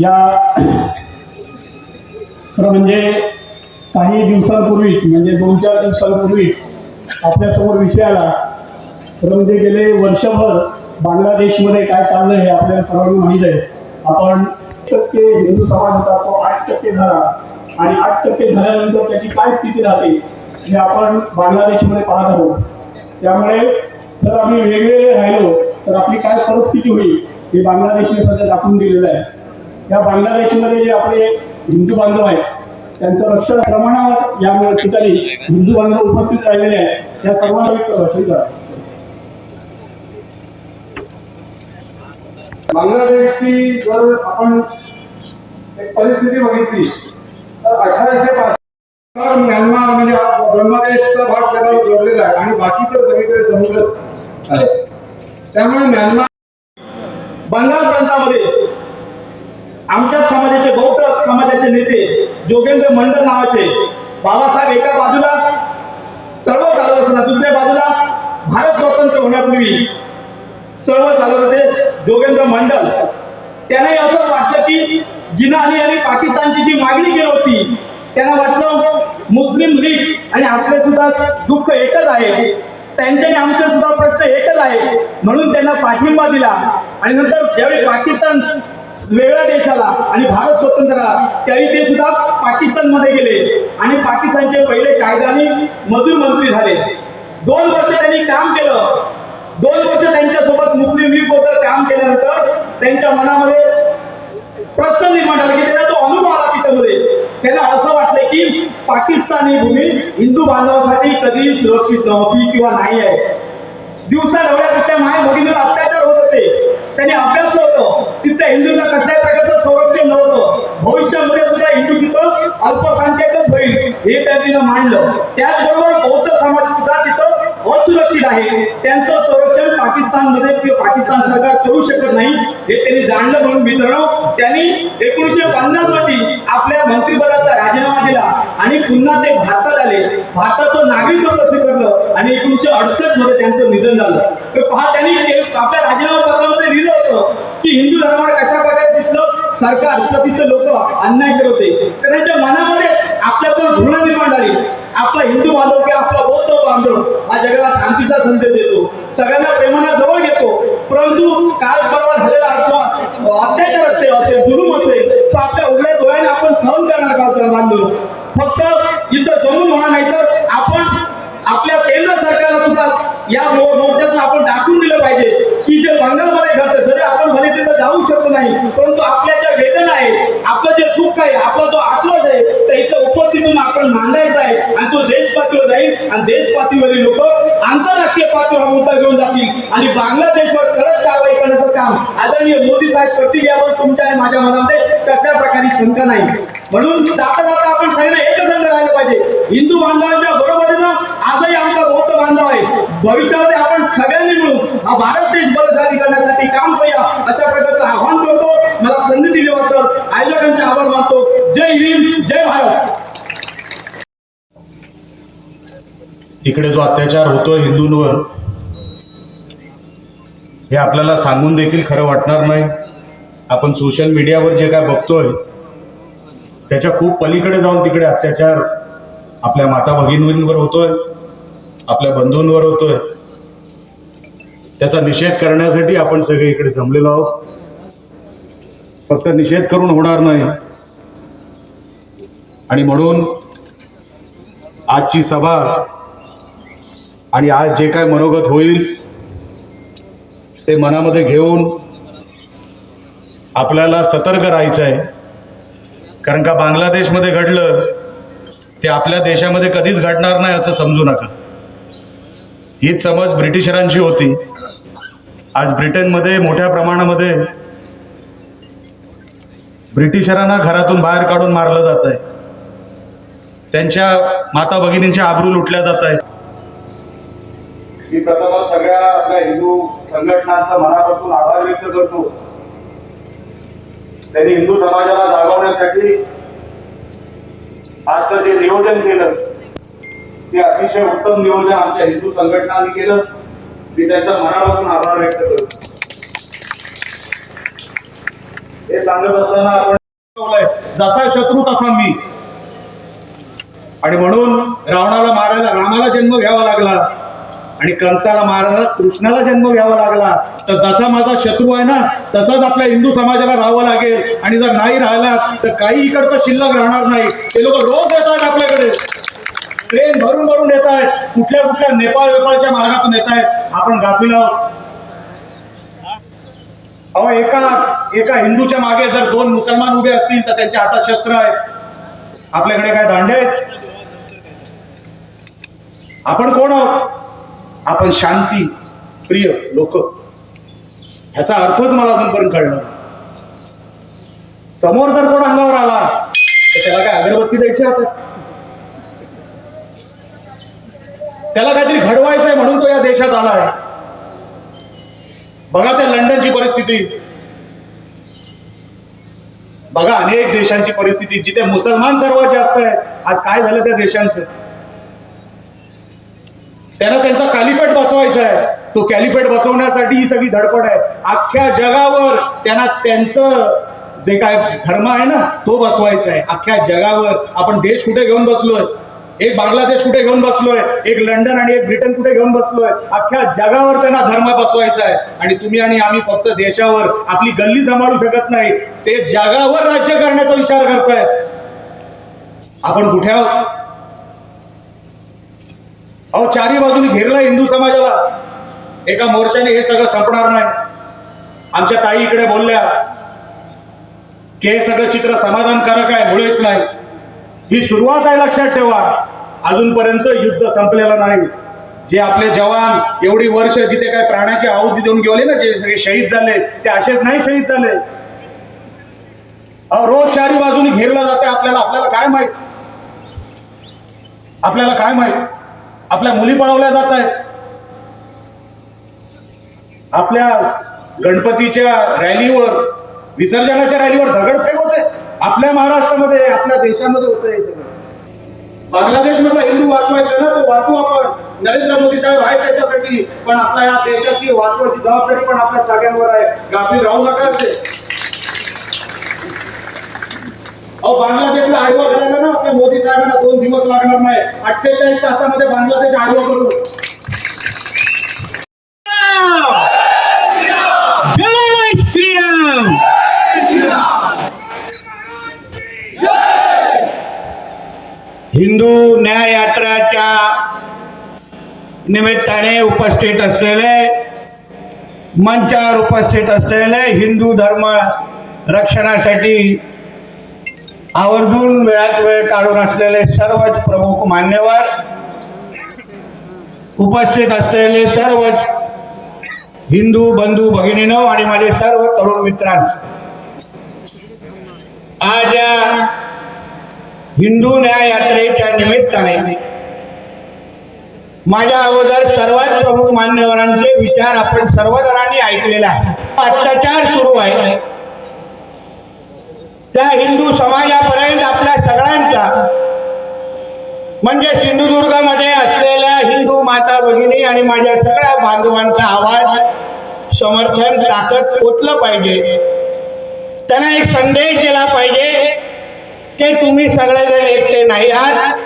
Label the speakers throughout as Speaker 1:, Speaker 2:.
Speaker 1: या खरं म्हणजे काही दिवसांपूर्वीच म्हणजे दोन चार दिवसांपूर्वीच आपल्यासमोर विषय आला. खरं म्हणजे गेले वर्षभर बांगलादेशमध्ये काय चाललं हे आपल्याला सर्वांना माहीत आहे. आपण टक्के हिंदू समाज होता तो आठ टक्के झाला आणि आठ टक्के झाल्यानंतर त्याची काय स्थिती राहते हे आपण बांगलादेशमध्ये पाहत आहोत. त्यामुळे जर आम्ही वेगवेगळे राहिलो तर आपली काय परिस्थिती होईल हे बांगलादेशने सध्या दाखवून दिलेलं आहे. या बांगलादेशमध्ये जे आपले हिंदू बांधव आहेत त्यांचं रक्षण प्रमाणावर या ठिकाणी हिंदू बांधव उपस्थित राहिलेले आहेत. त्या सर्वांना रक्षण करा
Speaker 2: बांगलादेशची जर आपण एक परिस्थिती बघितली तर अठराशे पाच म्यानमार म्हणजे बांगलादेशचा भाग त्याला जोडलेला आहे आणि बाकीचं सगळीकडे समुद्र आहे. त्यामुळे म्यानमार
Speaker 1: बंगाल प्रांतामध्ये आमच्या समाजाचे बौद्ध समाजाचे नेते जोगेंद्र मंडल नावाचे बाबासाहेब एका बाजूला चळवळ चालवत असताना दुसऱ्या बाजूला भारत स्वतंत्र होण्यापूर्वी चळवळ चालवत होते जोगेंद्र मंडल. त्याने असं वाटलं की जिनानी यांनी पाकिस्तानची जी मागणी केली होती त्यांना वाटलं मुस्लिम लीग आणि आपले सुद्धा दुःख एकच आहे. त्यांचे आणि आमचे सुद्धा प्रश्न एकच आहे. म्हणून त्यांना पाठिंबा दिला. आणि नंतर ज्यावेळी पाकिस्तान वेगळ्या देशाला आणि भारत स्वतंत्र त्याही त्यावेळी ते सुद्धा पाकिस्तानमध्ये गेले. आणि पाकिस्तानचे पहिले कायदानी मजूर मंत्री झाले. दोन वर्ष त्यांनी काम केलं. दोन वर्ष त्यांच्यासोबत मुस्लिम लीगबद्दल काम केल्यानंतर त्यांच्या मनामध्ये प्रश्न निर्माण झाला की त्यांना तो अनुभव आला तिच्यामध्ये. त्यांना असं वाटलं की पाकिस्तानी भूमी हिंदू बांधवासाठी कधी सुरक्षित नव्हती किंवा नाही आहे. दिवसा नव्या तिथल्या माय अत्याचार होत होते त्यांनी अभ्यास नव्हतो. तिथल्या हिंदूंना कसल्या प्रकारचं संरक्षण नव्हतं. भविष्यामध्ये सुद्धा हिंदू तिथं अल्पसंख्याकच होईल हे त्यांनी मांडलं. त्याचबरोबर बौद्ध समाज सुद्धा तिथं असुरक्षित आहे. त्यांचं संरक्षण पाकिस्तानमध्ये किंवा पाकिस्तान सरकार करू शकत नाही हे त्यांनी जाणलं म्हणून मित्रांनो त्यांनी एकोणीसशे पन्नासमध्ये आपल्या मंत्रिपदाचा राजीनामा दिला आणि पुन्हा ते भारतात आले. भारताचं नागरिकत्व स्वीकारलं आणि एकोणीसशे अडुसष्टमध्ये त्यांचं निधन झालं. तर पहा त्यांनी आपल्या राजीनामा पत्रामध्ये होतं की हिंदू धर्मावर कशा प्रकारे तिथलं सरकार तिथं लोक अन्याय करत होते. तर त्यांच्या मनामध्ये आपल्यातून घृणा निर्माण झाली. आपला हिंदू बांधव किंवा आपला बौद्ध बांधव हा जगाला शांतीचा संदेश देतो. सगळ्यांना प्रेमाला जवळ घेतो. परंतु काल परवा झालेला जो अत्याचार असते असेल जुलूम असेल तो आपल्या उघड्या डोळ्याने आपण सहन करणार का बांधव? फक्त युद्ध जमून होणार नाही तर आपण आपल्या केंद्र सरकारला सुद्धा या मोर्चातून आपण टाकून पाहिजे. की जे मंगलमय घडतं जरी आपण म्हणे तिथं जाऊ शकत नाही परंतु आपल्या ज्या वेदना आहेत आपलं जे दुःख आहे आपला जो आक्रोश आहे त्या इथं उपस्थितीतून आपण मांडायचा आहे. आणि तो देश पातळीवर जाईल. आणि देश पातळीवरील लोक आंतरराष्ट्रीय पातळीवर हा मुद्दा घेऊन जातील. आणि बांगलादेशवर कडक कारवाई करण्याचं काम आदरणीय मोदी साहेब करतील यावर तुमच्या आणि माझ्या मनामध्ये कसल्या प्रकारची शंका नाही. म्हणून जाता जाता आपण सगळ्यांना एकसंघ राहिलं पाहिजे. हिंदू बांधवांच्या बरोबरीनं आजही आमचा बौद्ध बांधव आहे. भविष्यामध्ये आपण सगळ्यांनी मिळून हा भारत देश बलशाली करण्यासाठी काम करूया अशा प्रकारचं आव्हान करतो. मला संधी दिल्याबद्दल आयोजकांचे आभार मानतो. जय हिंद जय भारत.
Speaker 3: इकडे जो अत्याचार होतोय हिंदूंवर हे आपल्याला सांगून देखील खरं वाटणार नाही. आपण सोशल मीडियावर जे काय बघतोय त्याच्या खूप पलीकडे जाऊन तिकडे अत्याचार आपल्या माता भगिनींवर होतोय. आपल्या बंधूंवर होतोय. त्याचा निषेध करण्यासाठी आपण सगळे इकडे जमलेलो आहोत. फक्त निषेध करून होणार नाही. आणि म्हणून आजची सभा आणि आज जे काय मनोगत होईल ते मनामध्ये घेऊन आपल्याला सतर्क राहायचं आहे कारण का बांगलादेशमध्ये घडलं ते आपल्या देशामध्ये कधीच घडणार नाही असं समजू नका. हीच समज ब्रिटिशरांची होती. आज ब्रिटनमध्ये मोठ्या प्रमाणामध्ये ब्रिटिशरांना घरातून बाहेर काढून मारलं जात आहे. त्यांच्या माता भगिनींच्या आबरू लुटल्या जात आहेत.
Speaker 2: मी प्रथमच सगळ्या आपल्या हिंदू संघटनांचा मनापासून आभार व्यक्त करतो. त्यांनी हिंदू समाजाला जागवण्यासाठी आजचं जे नियोजन केलं हे अतिशय उत्तम नियोजन आमच्या हिंदू संघटनांनी केलं. मी त्यांचा मनापासून आभार व्यक्त करतो.
Speaker 1: हे सांगत असताना आपण
Speaker 3: जसा शत्रू तसा मी. आणि म्हणून रावणाला मारायला रामाला जन्म घ्यावा लागला. आणि कंसाला मारायला कृष्णाला जन्म घ्यावा लागला. तर जसा माझा शत्रू आहे ना तसाच आपल्या हिंदू समाजाला राहावं लागेल. आणि जर नाही राहिला तर काही इकडचं शिल्लक राहणार नाही. ते लोक रोज येतात आपल्याकडे. ट्रेन भरून भरून येत आहेत. कुठल्या कुठल्या नेपाळ वेपाळच्या मार्गातून येत आहेत. आपण गाफील आहोत. अहो एका एका हिंदूच्या मागे जर दोन मुसलमान उभे असतील तर त्यांच्या हातात शस्त्र आहे आपल्याकडे काय दांडे आहेत? आपण कोण आहोत? आपण शांती प्रिय लोक. ह्याचा अर्थच मला अजूनपर्यंत कळणार समोर जर कोण अंगावर आला तर त्याला काय अगरबत्ती द्यायची आता? त्याला काहीतरी घडवायचंय म्हणून तो या देशात आलाय. बघा त्या लंडनची परिस्थिती. बघा अनेक देशांची परिस्थिती जिथे मुसलमान सर्वात जास्त आहेत. आज काय झालं त्या देशांचं? त्यांना त्यांचा कॅलिफेट बसवायचा आहे तो कॅलिफेट बसवण्यासाठी ही सगळी धडपड आहे. अख्ख्या जगावर त्यांना त्यांचं जे काय धर्म आहे ना तो बसवायचा आहे अख्ख्या जगावर. आपण देश कुठे घेऊन बसलोय? एक बांगलादेश कुठे घेऊन बसलोय एक लंडन आणि एक ब्रिटन कुठे घेऊन बसलोय अख्ख्या जगावर त्यांना धर्म बसवायचा आहे. आणि तुम्ही आणि आम्ही फक्त देशावर आपली गल्ली सांभाळू शकत नाही. ते जगावर राज्य करण्याचा विचार करताय. आपण कुठे आहोत? अहो चारी बाजूने घेरला हिंदू समाजाला. एका मोर्चाने हे सगळं संपणार नाही. आमच्या ताई इकडे बोलल्या की हे सगळं चित्र समाधानकारक आहे मुळेच नाही. ही सुरुवात आहे लक्षात ठेवा. अजूनपर्यंत युद्ध संपलेलं नाही. जे आपले जवान एवढी वर्ष जिथे काय प्राण्याची आहुती देऊन गेले ना जे सगळे शहीद झाले ते असेच नाही शहीद झाले. अहो रोज चारी बाजूने घेरला जाते आपल्याला. आपल्याला काय माहीत? आपल्याला काय माहीत? आपल्या मुली पळवल्या जात आहेत आपल्या गणपतीच्या रॅलीवर विसर्जनाच्या रॅलीवर दगडफेक आपल्या महाराष्ट्रामध्ये आपल्या देशामध्ये होतं हे सगळं. बांगलादेश मधला हिंदू वाचवायचा ना तो वाचू आपण. नरेंद्र मोदी साहेब आहे त्याच्यासाठी पण आपल्या या देशाची वाचवायची जबाबदारी पण आपल्या सगळ्यांवर आहे. गाफील राहू नका असे. अहो बांगलादेशला आडवा करायला ना आपल्या मोदी साहेबांना दोन दिवस लागणार नाही. अठ्ठेचाळीस तासामध्ये बांगलादेश आडवा करून जय श्रीराम हिंदू न्याय यात्राच्या निमित्ताने उपस्थित असलेले मंचावर उपस्थित असलेले हिंदू धर्म रक्षणासाठी आवर्जून वेळात वेळ काढून असलेले सर्वच प्रमुख मान्यवर उपस्थित असलेले सर्वच हिंदू बंधू भगिनीनो आणि माझे सर्व तरुण मित्रांनो आज या हिंदू न्याय यात्रेच्या निमित्ताने माझ्या अगोदर सर्वात प्रमुख मान्यवरांचे विचार आपण सर्वजणांनी ऐकलेले आहे अत्याचार सुरू आहे. त्या हिंदू समाजापर्यंत आपल्या सगळ्यांचा म्हणजे सिंधुदुर्गामध्ये असलेल्या हिंदू माता भगिनी आणि माझ्या सगळ्या बांधवांचा आवाज समर्थन ताकद पोचलं पाहिजे. त्यांना एक संदेश दिला पाहिजे की तुम्ही सगळेजण एकटे नाही आहात.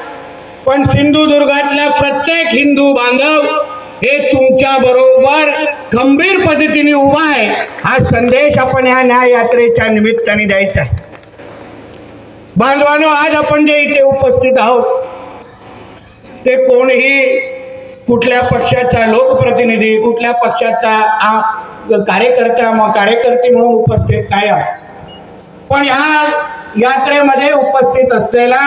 Speaker 3: पण सिंधुदुर्गातला प्रत्येक हिंदू बांधव हे तुमच्या बरोबर खंबीर पद्धतीने उभा आहे. हा संदेश आपण या न्याय यात्रेच्या निमित्ताने द्यायचा आहे. बांधवानो आज आपण जे इथे उपस्थित आहोत ते कोणीही कुठल्या पक्षाचा लोकप्रतिनिधी कुठल्या पक्षाचा कार्यकर्ता कार्यकर्ती म्हणून उपस्थित काय आहोत. पण ह्या यात्रेमध्ये उपस्थित असलेला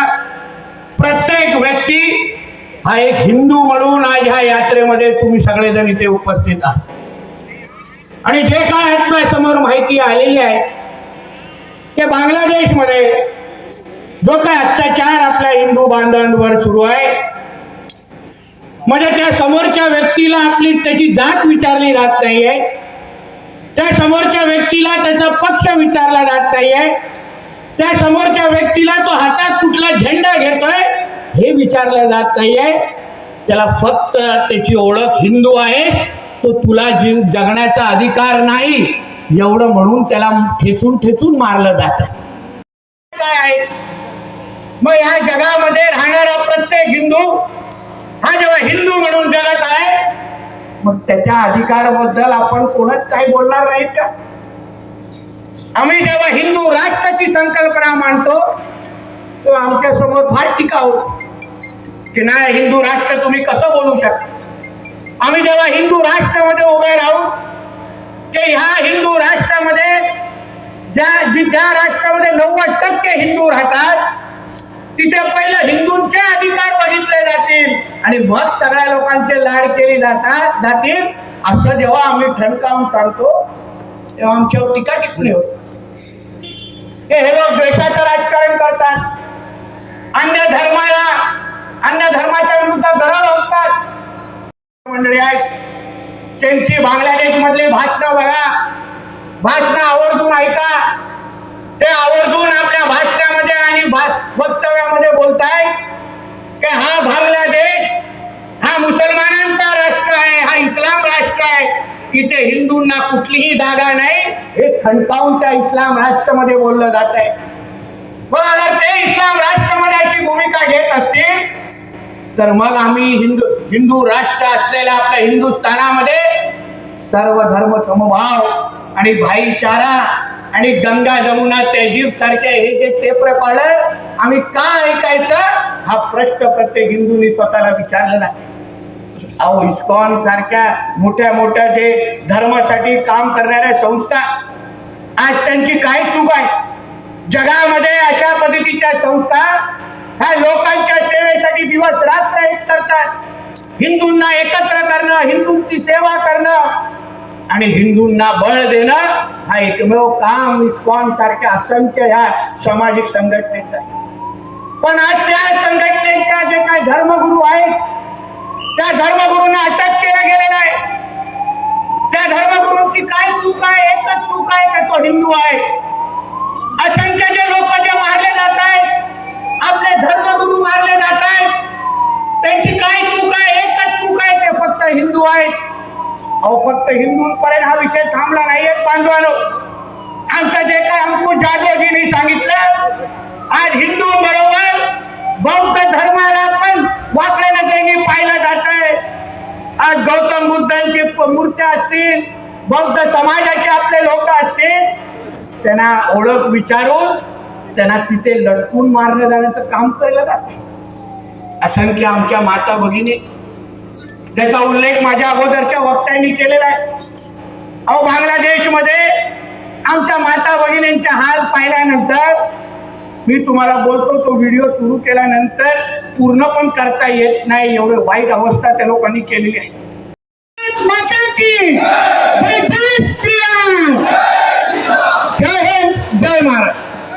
Speaker 3: प्रत्येक व्यक्ती हा एक हिंदू म्हणून आज ह्या यात्रेमध्ये तुम्ही सगळेजण इथे उपस्थित आहात. आणि जे काय आपल्यासमोर माहिती आलेली आहे की बांगलादेशमध्ये जो काय अत्याचार आपल्या हिंदू बांधवांवर सुरू आहे म्हणजे त्या समोरच्या व्यक्तीला आपली त्याची जात विचारली जात नाहीये त्या समोरच्या व्यक्तीला त्याचा पक्ष विचारला जात नाहीये त्या समोरच्या व्यक्तीला तो हातात कुठला झेंडा घेतोय हे विचारलं जात नाहीये. त्याला फक्त त्याची ओळख हिंदू आहे. तो तुला जीव जगण्याचा अधिकार नाही.
Speaker 4: एवढं म्हणून त्याला ठेचून ठेचून मारलं जात काय मग ह्या जगामध्ये राहणारा प्रत्येक हिंदू हा जेव्हा हिंदू म्हणून जगत आहे मग त्याच्या अधिकाराबद्दल आपण कोणच काही बोलणार नाहीत का? आम्ही जेव्हा हिंदू राष्ट्राची संकल्पना मांडतो तो आमच्यासमोर फार टिकाव की नाही हिंदू राष्ट्र तुम्ही कसं बोलू शकता? आम्ही जेव्हा हिंदू राष्ट्रामध्ये उभे राहू ते ह्या हिंदू राष्ट्रामध्ये ज्या ज्या राष्ट्रामध्ये नव्वद टक्के हिंदू राहतात तिथे पहिलं हिंदूंचे अधिकार बघितले जातील आणि मग सगळ्या लोकांचे लाड केली जातात जातील. असं जेव्हा आम्ही ठणकावून सांगतो तेव्हा आमच्यावर टीका टिप्पणी होते. हे हे लोक द्वेषाचं राजकारण करतात. अन्य धर्माला अन्य धर्माच्या विरुद्ध गरज होतात. मंडळी आहेत त्यांची बांगलादेश मधली भाषणं बघा. भाषणं आवर्जून ऐका. ते आवर्जून आपल्या भाषणामध्ये आणि भा- वक्तव्यामध्ये बोलताय की हा बांगलादेश हा मुसलमानांचा राष्ट्र आहे हा इस्लाम राष्ट्र आहे. इथे हिंदूंना कुठलीही जागा नाही. हे खणकावून त्या इस्लाम राष्ट्रमध्ये बोललं जात आहे. मग अगर ते इस्लाम राष्ट्रमध्ये अशी भूमिका घेत असतील तर मग आम्ही हिंदू हिंदू राष्ट्र असलेल्या आपल्या हिंदुस्थानामध्ये सर्व धर्म समभाव आणि भाईचारा आणि गंगा जमुना तहजीब सारखे हे जे टेप रेकॉर्डर आम्ही का ऐकायचं? हा प्रश्न प्रत्येक हिंदूंनी स्वतःला विचारलेला आहे. अहो इस्कॉन सारख्या मोठ्या मोठ्या जे धर्मासाठी काम करणाऱ्या संस्था आज त्यांची काय चूक आहे? जगामध्ये अशा पद्धतीच्या संस्था ह्या लोकांच्या सेवेसाठी दिवस रात्र एक करतात. हिंदूंना एकत्र करणं हिंदूंची सेवा करणं आणि हिंदूंना बळ देणं हा एकमेव काम इस्कॉन सारख्या असंख्य ह्या सामाजिक संघटनेचा पण आज त्या संघटनेच्या जे काही धर्मगुरू आहेत त्या धर्मगुरूंना अटक केला गेलेला आहे. त्या धर्मगुरूंची काय चूक आहे? एकच चूक आहे तर तो हिंदू आहे. असंख्य जे लोक जे मारले जात आहेत आपले धर्मगुरू मारले जात आहेत त्यांची काय चूक आहे? एकच चूक आहे ते फक्त हिंदू आहेत. अहो फक्त हिंदूंपर्यंत हा विषय थांबला नाहीये बांधवानो आमचं जे काय अंकुश जाधवजींनी सांगितलं आज हिंदू बरोबर बौद्ध धर्माला पण वाकड्या नजरेने पाहिलं जात आहे आज गौतम बुद्धांची प- मूर्त्या असतील बौद्ध समाजाचे आपले लोक असतील त्यांना ओळख विचारून त्यांना तिथे लटकून मारलं जाण्याचं काम केलं जात असंख्य आमच्या माता भगिनी त्याचा उल्लेख माझ्या अगोदरच्या वक्त्यांनी केलेला आहे. अहो बांगलादेशमध्ये आमच्या माता भगिनींचे हाल पाहिल्यानंतर मी तुम्हाला बोलतो तो व्हिडिओ सुरू केल्यानंतर पूर्ण पण करता येत नाही. एवढे वाईट अवस्था त्या लोकांनी केलेली आहे.